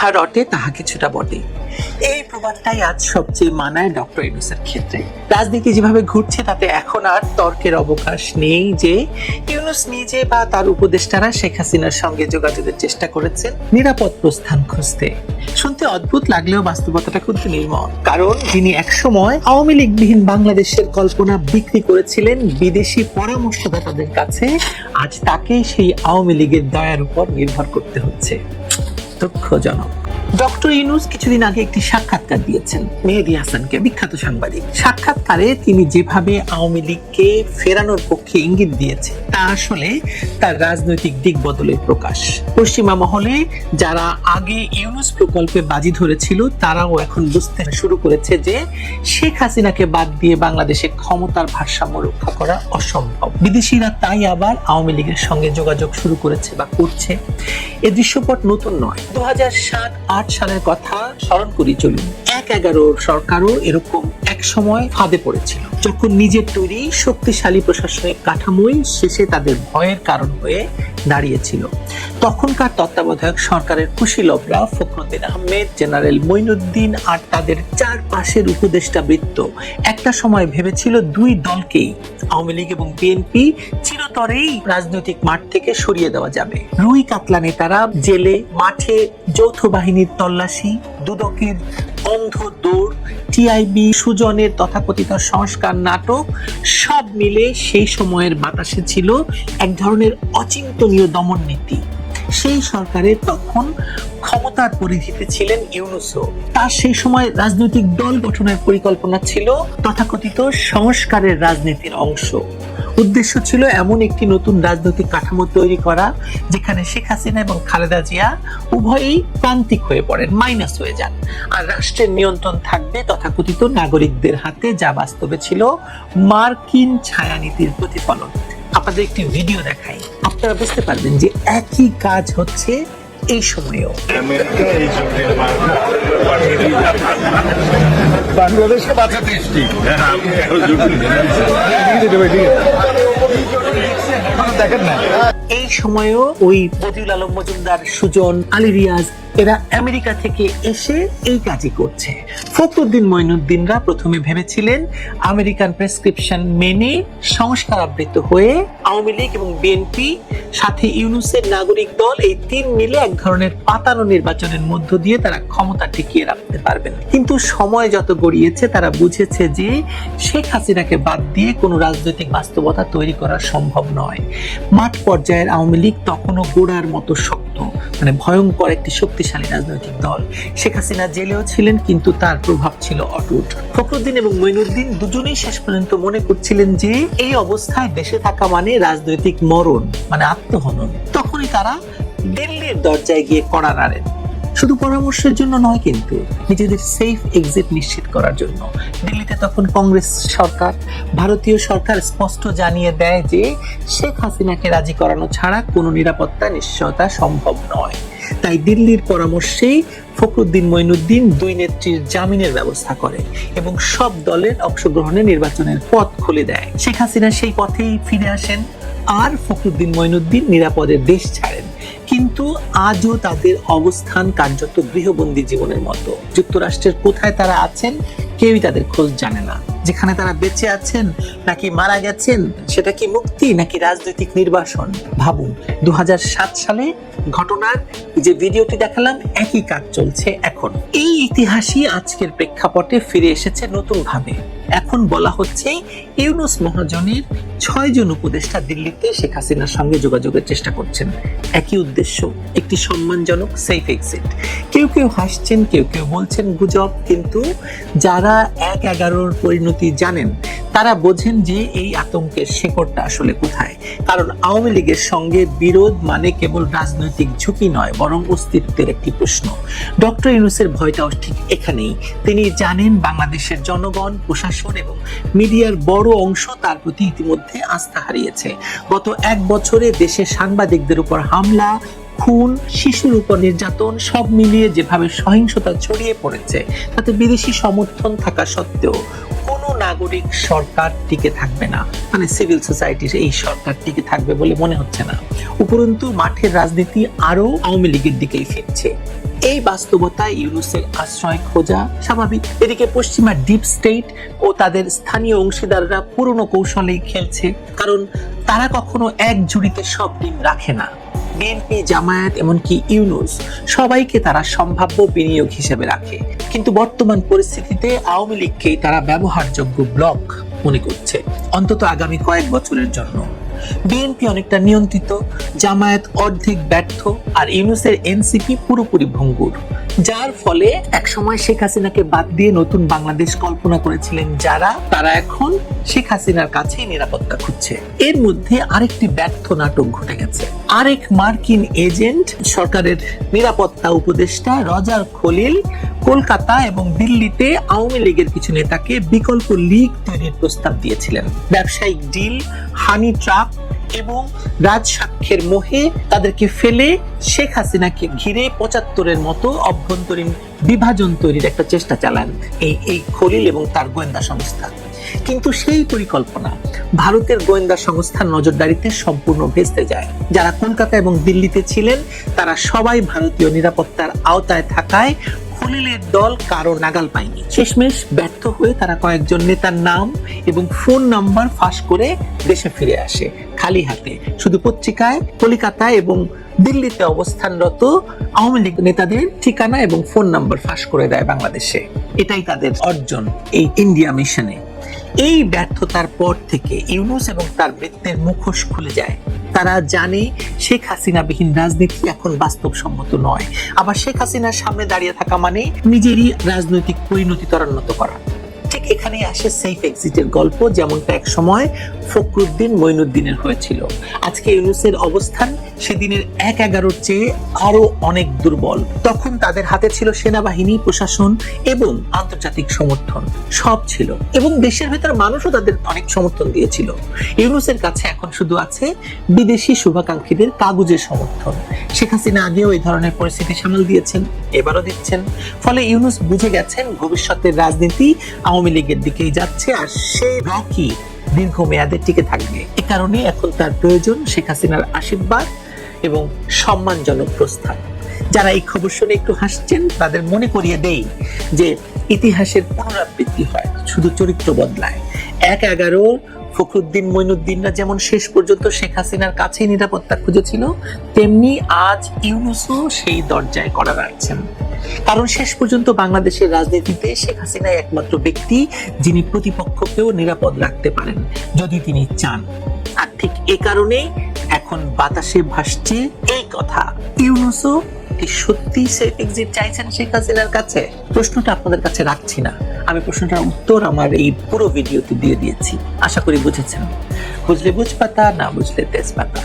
যাহা রটে তাহা কিছুটা বটে। এই প্রবাদটাই আজ সবচেয়ে মানায় ডক্টর ইউনুসের ক্ষেত্রে। রাজনীতি যেভাবে ঘুরছে, তাতে এখন আর তর্কের অবকাশ নেই যে ইউনুস নিজে বা তার উপদেষ্টারা শেখ হাসিনার সঙ্গে যোগাযোগের চেষ্টা করেছেন নিরাপদ প্রস্থান খুঁজতে। শুনতে অদ্ভুত লাগলেও বাস্তবতাটা কিন্তু নির্মল কারণ যিনি একসময় আওয়ামী লীগবিহীন বাংলাদেশের কল্পনা বিক্রি করেছিলেন বিদেশি পরামর্শদাতাদের কাছে, আজ তাকে সেই আওয়ামী লীগের দয়ার উপর নির্ভর করতে হচ্ছে। দুঃখজনক। ডক্টর ইউনুস কিছুদিন আগে একটি সাক্ষাৎকার দিয়েছেন মেহেদি হাসানকে, বিখ্যাত সাংবাদিক। সাক্ষাৎকারে তিনি যেভাবে আওয়ামী লীগকে ফেরানোর পক্ষে ইঙ্গিত দিয়েছে তা আসলে তার রাজনৈতিক দিক বদলের প্রকাশ। পশ্চিমা মহলে যারা আগে ইউনুস প্রকল্পে বাজি ধরেছিল, তারাও এখন বুঝতে শুরু করেছে যে শেখ হাসিনাকে বাদ দিয়ে বাংলাদেশে ক্ষমতার ভারসাম্য রক্ষা করা অসম্ভব। বিদেশিরা তাই আবার আওয়ামী লীগের সঙ্গে যোগাযোগ শুরু করেছে বা করছে। এ দৃশ্যপট নতুন নয়। দু সাত সালের কথা স্মরণ করি চলুন। এক এগারোর সরকারও এরকম এক সময় ফাঁদে পড়েছিল। যখন নিজের তৈরি শক্তিশালী প্রশাসনিক কাঠামোই শেষে তাদের ভয়ের কারণ হয়ে দাঁড়িয়েছিল। তখনকার তত্ত্বাবধায়ক সরকারের কুশীলভরা ফখরুদ্দিন আহমেদ, জেনারেল মঈনুদ্দিন আর তাদের চারপাশের উপদেষ্টা বৃত্ত একটা সময় ভেবেছিল দুই দলকেই, আওয়ামী লীগ এবং বিএনপি, চিরতরেই রাজনৈতিক মাঠ থেকে সরিয়ে দেওয়া যাবে। রুই কাতলা নেতারা জেলে, মাঠে যৌথ বাহিনীর তল্লাশি, দুদকের অন্ধ দৌড় টিআইবি সুজনের তথাকথিত সংস্কার নাটক, সব মিলে সেই সময়ের বাতাসে ছিল এক ধরনের অচিন্তনীয় দমন নীতি। সেই সরকারের তখন ক্ষমতার পরিধিতে ছিলেন ইউনুসও। তার সেই সময় রাজনৈতিক দল গঠনের পরিকল্পনা ছিল তথাকথিত সংস্কারের রাজনীতির অংশ। উদ্দেশ্য ছিল এমন একটি নতুন রাজনৈতিক কাঠামো তৈরি করা, যেখানে শেখ হাসিনা এবং খালেদা জিয়া উভয়ই প্রান্তিক হয়ে পড়েন মাইনাস হয়ে যান। আর রাষ্ট্রের নিয়ন্ত্রণ থাকবে তথাকথিত নাগরিকদের হাতে, যা বাস্তবে ছিল মার্কিন ছায়ানীতির প্রতিফলন। আপনাদের একটি ভিডিও দেখাই। আপনারা বুঝতে পারবেন যে একই কাজ হচ্ছে এই সময়েও। দেখেন না এই সময়েও ওই বদিউল আলম মজুমদার সুজন আলী রিয়াজ এরা আমেরিকা থেকে এসে এই কাজই করছে। ফখরুদ্দিন মঈনুদ্দিনরা প্রথমে ভেবেছিলেন আমেরিকান প্রেসক্রিপশন মেনে সংস্কার আবৃত হয়ে আওয়ামী লীগ এবং বিএনপি, সাথে ইউনুসের নাগরিক দল, এই তিন মিলে এক ধরনের পাতানো নির্বাচনের মধ্য দিয়ে তারা ক্ষমতা টিকিয়ে রাখতে পারবেন। কিন্তু সময় যত গড়িয়েছে, তারা বুঝেছে যে শেখ হাসিনাকে বাদ দিয়ে কোনো রাজনৈতিক বাস্তবতা তৈরি করা সম্ভব নয়। মাঠ পর্যায়ের আওয়ামী লীগ তখনও গোড়ার মতো শক্ত মানে ভয়ঙ্কর একটি শক্তিশালী রাজনৈতিক দল। শেখ হাসিনা জেলেও ছিলেন, কিন্তু তার প্রভাব ছিল অটুট। ফখরুদ্দিন এবং মঈনুদ্দিন দুজনেই শেষ পর্যন্ত মনে করছিলেন যে, এই অবস্থায় দেশে থাকা মানে রাজনৈতিক মরণ মানে আত্মহনন। তখনই তারা দিল্লির দরজায় গিয়ে কড়া নাড়েন। শুধু পরামর্শের জন্য নয় কিন্তু, নিজেদের সেফ এক্সিট নিশ্চিত করার জন্য। দিল্লিতে তখন কংগ্রেস সরকার, ভারতীয় সরকার স্পষ্ট জানিয়ে দেয় যে, শেখ হাসিনাকে রাজি করানো ছাড়া কোনো নিরাপত্তা, নিশ্চয়তা সম্ভব নয়। তাই দিল্লির পরামর্শেই ফখরুদ্দিন মঈনুদ্দিন দুই নেত্রীর জামিনের ব্যবস্থা করে এবং সব দলের অংশগ্রহণে নির্বাচনের পথ খুলে দেয়। শেখ হাসিনা সেই পথেই ফিরে আসেন। আর ফখরুদ্দিন মঈনুদ্দিন নিরাপদে দেশ ছাড়েন। কিন্তু আজও তাদের অবস্থান কার্যত গৃহবন্দী জীবনের মতো। যুক্তরাষ্ট্রের কোথায় তারা আছেন কেউই তাদের খোঁজ জানে না। যেখানে তারা বেঁচে আছেন নাকি মারা গেছেন, সেটা কি মুক্তি নাকি রাজনৈতিক নির্বাসন? ভাবুন দু হাজার সাত সালে ঘটনার যে ভিডিওটি দেখালাম, একই কাজ চলছে এখন। এই ইতিহাসই আজকের প্রেক্ষাপটে ফিরে এসেছে নতুন ভাবে এখন বলা হচ্ছে ইউনুস মহাজনের ছয় জন উপদেষ্টা দিল্লিতে শেখ হাসিনার সঙ্গে যোগাযোগের চেষ্টা করছেন। একই উদ্দেশ্য, একটি সম্মানজনক সেফ এক্সিট কেউ কেউ হাসছেন, কেউ কেউ বলছেন গুজব, কিন্তু যারা এক এগারোর পরিণতি জানেন, তারা বোঝেন যে এই আতঙ্কের শেকড়টা আসলে কোথায়। কারণ আওয়ামী লীগের সঙ্গে বিরোধ মানে কেবল রাজনৈতিক ঝুঁকি নয়, বরং অস্তিত্বের একটি প্রশ্ন। ডক্টর ইউনুসের ভয়টাও ঠিক এখানেই। তিনি জানেন বাংলাদেশের জনগণ, প্রশাসন এবং মিডিয়ার বড় অংশ তার প্রতি ইতিমধ্যে আস্থা হারিয়েছে। গত এক বছরে দেশে সাংবাদিকদের উপর হামলা, খুন, শিশুর উপর নির্যাতন সব মিলিয়ে যেভাবে সহিংসতা ছড়িয়ে পড়েছে, তাতে বিদেশি সমর্থন থাকা সত্ত্বেও কোনো নাগরিক সরকার টিকে থাকবে না। মানে সিভিল সোসাইটির এই সরকার টিকে থাকবে বলে মনে হচ্ছে না। উপরন্তু মাঠের রাজনীতি আরও আওয়ামী লীগের দিকেই ফিরছে। এই বাস্তবতায় ইউনুসের আশ্রয় খোঁজা স্বাভাবিক। এদিকে পশ্চিমা ডিপ স্টেট ও তাদের স্থানীয় অংশীদাররা পুরনো কৌশলেই খেলছে, কারণ তারা কখনো এক জুড়িতে সব ডিম রাখে না। বিএনপি, জামায়াত, এমনকি ইউনুস সবাইকে তারা সম্ভাব্য বিনিয়োগ হিসেবে রাখে। কিন্তু বর্তমান পরিস্থিতিতে আওয়ামী লীগকেই তারা ব্যবহারযোগ্য ব্লক মনে করছে, অন্তত আগামী কয়েক বছরের জন্য। বিএনপি অনেকটা নিয়ন্ত্রিত জামায়াত অর্ধেক ব্যর্থ আর ইউনুসের এনসিপি পুরোপুরি ভঙ্গুর। যার ফলে একসময় শেখ হাসিনাকে বাদ দিয়ে নতুন বাংলাদেশ কল্পনা করেছিলেন যারা, তারা এখন শেখ হাসিনার কাছেই নিরাপত্তা খুঁজছে। এর মধ্যে আরেকটি ব্যর্থ নাটক ঘটে গেছে। আরেক মার্কিন এজেন্ট, সরকারের নিরাপত্তা উপদেষ্টা রজার খলিল, কলকাতা এবং দিল্লিতে আওয়ামী লীগের কিছু নেতাকে বিকল্প লীগ তৈরির প্রস্তাব দিয়েছিলেন। ব্যবসায়িক ডিল, হানি ট্রাক এবং রাজসাক্ষ্যের মোহে তাদেরকে ফেলে শেখ হাসিনাকে ঘিরে পঁচাত্তরের মতো অভ্যন্তরীণ বিভাজন তৈরির একটা চেষ্টা চালান এই এই খলিল এবং তার গোয়েন্দা সংস্থা। কিন্তু সেই পরিকল্পনা ভারতের গোয়েন্দা সংস্থার নজরদারিতে সম্পূর্ণ ভেস্তে যায়। যারা কলকাতা এবং দিল্লিতে ছিলেন, তারা সবাই ভারতীয় নিরাপত্তার আওতায় থাকায় খলিলের দল কারও নাগাল পায়নি। শেষমেশ ব্যর্থ হয়ে তারা কয়েকজন নেতার নাম এবং ফোন নাম্বার ফাঁস করে দেশে ফিরে আসে খালি হাতে। শুধু পত্রিকায়, কলিকাতায় এবং দিল্লিতে অবস্থানরত আওয়ামী লীগ নেতাদের ঠিকানা এবং ফোন নাম্বার ফাঁস করে দেয় বাংলাদেশে। এটাই তাদের অর্জন এই ইন্ডিয়া মিশনে। এই ব্যর্থতার পর থেকে ইউনুস এবং তার বৃত্তের মুখোশ খুলে যায়। তারা জানে শেখ হাসিনা বিহীন রাজনীতি এখন বাস্তবসম্মত নয়। আবার শেখ হাসিনার সামনে দাঁড়িয়ে থাকা মানে নিজেরই রাজনৈতিক পরিণতি ত্বরান্বিত করা। ঠিক এখানেই আসে সেফ এক্সিটের গল্প, যেমনটা এক সময় ফখরুদ্দিন মঈনুদ্দিনের হয়েছিল। আজকে ইউনুসের অবস্থান সেদিনের এক এগারোর চেয়ে আরও অনেক দুর্বল। তখন তাদের হাতে ছিল সেনাবাহিনী, প্রশাসন এবং আন্তর্জাতিক সমর্থন। সব ছিল। এবং দেশের ভেতর মানুষও তাদের অনেক সমর্থন দিয়েছিল। ইউনুসের কাছে এখন শুধু আছে বিদেশি শুভাকাঙ্ক্ষীদের কাগজের সমর্থন। শেখ হাসিনা আগেও এই ধরনের পরিস্থিতি সামাল দিয়েছেন, এবারও দিচ্ছেন ফলে ইউনুস বুঝে গেছেন ভবিষ্যতের রাজনীতি আওয়ামী লীগের দিকেই যাচ্ছে আর সেই রকি দীর্ঘমেয়াদে টিকে থাকবে। এ কারণে এখন তার প্রয়োজন শেখ হাসিনার আশীর্বাদ এবং সম্মানজনক প্রস্থান। যারা এই খবর শুনে একটু হাসছেন, তাদের মনে করিয়ে দেই যে ইতিহাসের পুনরাবৃত্তি হয়, শুধু চরিত্র বদলায়। এক এগারো ফখরুদ্দিন মইনুদ্দিনরা যেমন শেষ পর্যন্ত শেখ হাসিনার কাছেই নিরাপত্তা খুঁজেছিল, তেমনি আজ ইউনুসও সেই দরজায় করা রাখছেন। কারণ শেষ পর্যন্ত বাংলাদেশের রাজনীতিতে শেখ হাসিনা একমাত্র ব্যক্তি যিনি প্রতিপক্ষকেও নিরাপদ রাখতে পারেন, যদি তিনি চান। আর ঠিক এ কারণেই এখন বাতাসে ভাসছে এই কথা। ইউনুসও কি সত্যি সেফ এক্সিট চাইছেন শেখ হাসিনার কাছে? প্রশ্নটা আপনাদের কাছে রাখছি না। আমি প্রশ্নটার উত্তর আমার এই পুরো ভিডিওতে দিয়ে দিয়েছি। আশা করি বুঝেছেন। বুঝলে বুঝ পাতা না বুঝলে তেজপাতা।